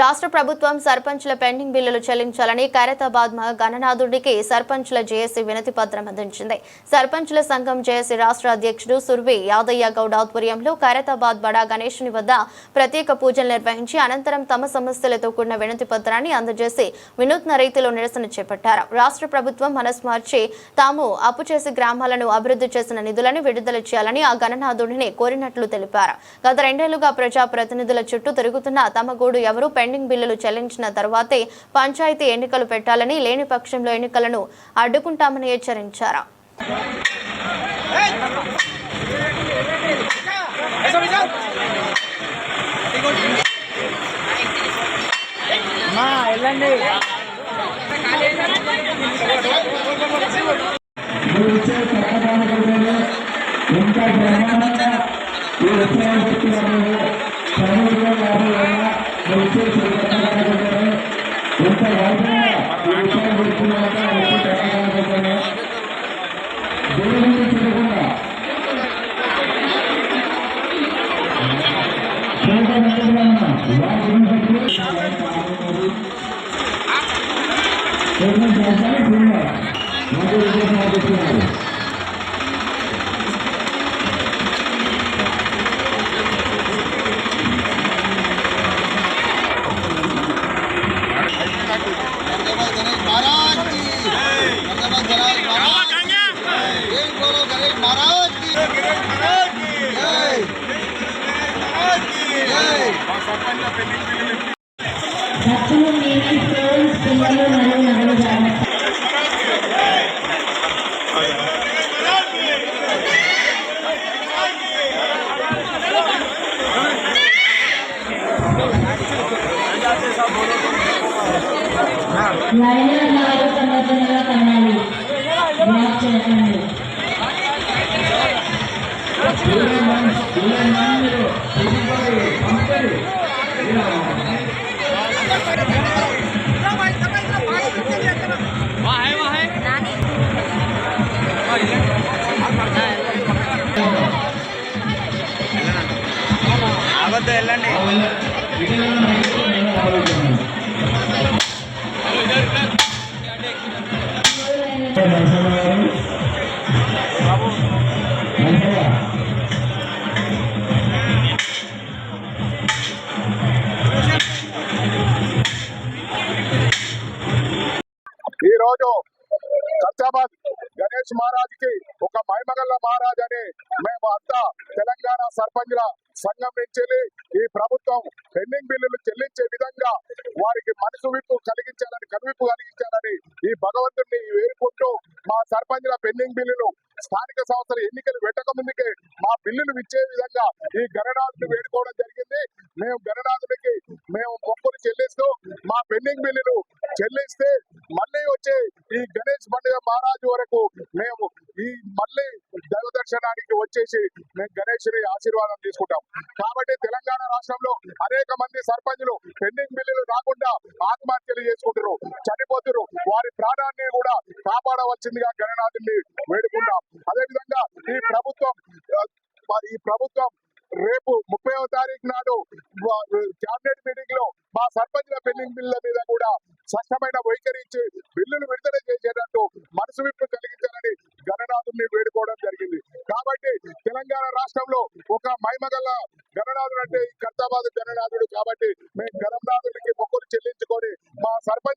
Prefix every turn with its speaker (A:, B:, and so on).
A: రాష్ట్ర ప్రభుత్వం సర్పంచ్ల పెండింగ్ బిల్లులు చెల్లించాలని ఖైరతాబాద్ గణనాథుడికి సర్పంచ్ల జేఏసీ వినతి పత్రం అందించింది. సర్పంచ్ల సంఘం జేఏసీ రాష్ట్ర అధ్యక్షుడు సుర్వి యాదయ్య గౌడ్ ఆధ్వర్యంలో ఖైరతాబాద్ బడా గణేష్ని వద్ద ప్రత్యేక పూజలు నిర్వహించి అనంతరం తమ సమస్యలతో కూడిన వినతి పత్రాన్ని అందజేసి వినూత్న రీతిలో నిరసన చేపట్టారు. రాష్ట్ర ప్రభుత్వం మనస్మార్చి తాము అప్పు చేసి గ్రామాలను అభివృద్ధి చేసిన నిధులను విడుదల చేయాలని ఆ గణనాథుడిని కోరినట్లు తెలిపారు. గత రెండేళ్ళుగా ప్రజా ప్రతినిధుల చుట్టూ తిరుగుతున్న తమ గూడు ఎవరు? పెండింగ్ బిల్లులు చెల్లించిన తర్వాతే పంచాయతీ ఎన్నికలు పెట్టాలని లేని పక్షంలో ఎన్నికలను అడ్డుకుంటామని హెచ్చరించారు.
B: ఇంకా ఈ ఉత్సవాలు చదువులో ఎంత వైభవంగా ఈ ఉత్సవాలు చెప్తున్నారు వచ్చే పట్టణాలలో దేవుడిని చూడకుండా చూడకుండా వారి
C: गणेश महाराज की। धन्यवाद गणेश महाराज की। जय बोलो गणेश महाराज की। जय। जय
D: లైనర్ వారు సంఘటనగా కనాలి బ్లాక్ చేయకండి
E: అబద్ధం వెళ్ళండి
F: ఈరోజు సత్యాబాద్ గణేష్ మహారాజ్కి ఒక మైమగల్ల మహారాజ్ అని మేము అంతా తెలంగాణ సర్పంచ్ల సంఘం నుంచి ఈ ప్రభుత్వం పెండింగ్ బిల్లులు చెల్లించే విధంగా వారికి మనసు విప్పు కలిగించాలని కనువిప్పు కలిగించాలని ఈ భగవంతుడిని వేడుకుంటూ మా సర్పంచ్ల పెండింగ్ బిల్లులు స్థానిక సంస్థల ఎన్నికలు పెట్టక ముందుకే మా బిల్లులు ఇచ్చే విధంగా ఈ గణనాథుని వేడుకోవడం జరిగింది. మేము గణనాథుడికి మేము మొక్కులు చెల్లిస్తూ మా పెండింగ్ బిల్లులు చెల్లిస్తే మళ్ళీ వచ్చే ఈ పండుగ మహారాజు వరకు మేము ఈ మళ్ళీ దైవ దర్శనానికి వచ్చేసి మేము గణేశుని ఆశీర్వాదం తీసుకుంటాం. కాబట్టి తెలంగాణ రాష్ట్రంలో అనేక మంది సర్పంచులు పెండింగ్ బిల్లులు రాకుండా ఆత్మహత్యలు చేసుకుంటారు చనిపోతున్నారు. వారి ప్రాణాన్ని కూడా కాపాడవలసిందిగా గణనాథుని వేడుకుంటాం. అదేవిధంగా ఈ ప్రభుత్వం ఈ ప్రభుత్వం రేపు ముప్పైవ తారీఖు నాడు క్యాబినెట్ మీటింగ్లో మా సర్పంచ్ల పెండింగ్ బిల్ల మీద కూడా స్పష్టమైన వైఖరి ఇచ్చి బిల్లులు విడుదల చేసేటట్టు మనసు విప్పు కలిగించాలని గణనాథుని వేడుకోవడం జరిగింది. కాబట్టి తెలంగాణ రాష్ట్రంలో ఒక మైమగల గణనాథుడు అంటే ఈ కర్తాబాద్ గణనాథుడు కాబట్టి మేము గణనాథుడికి మొక్కులు చెల్లించుకొని మా సర్పంచ్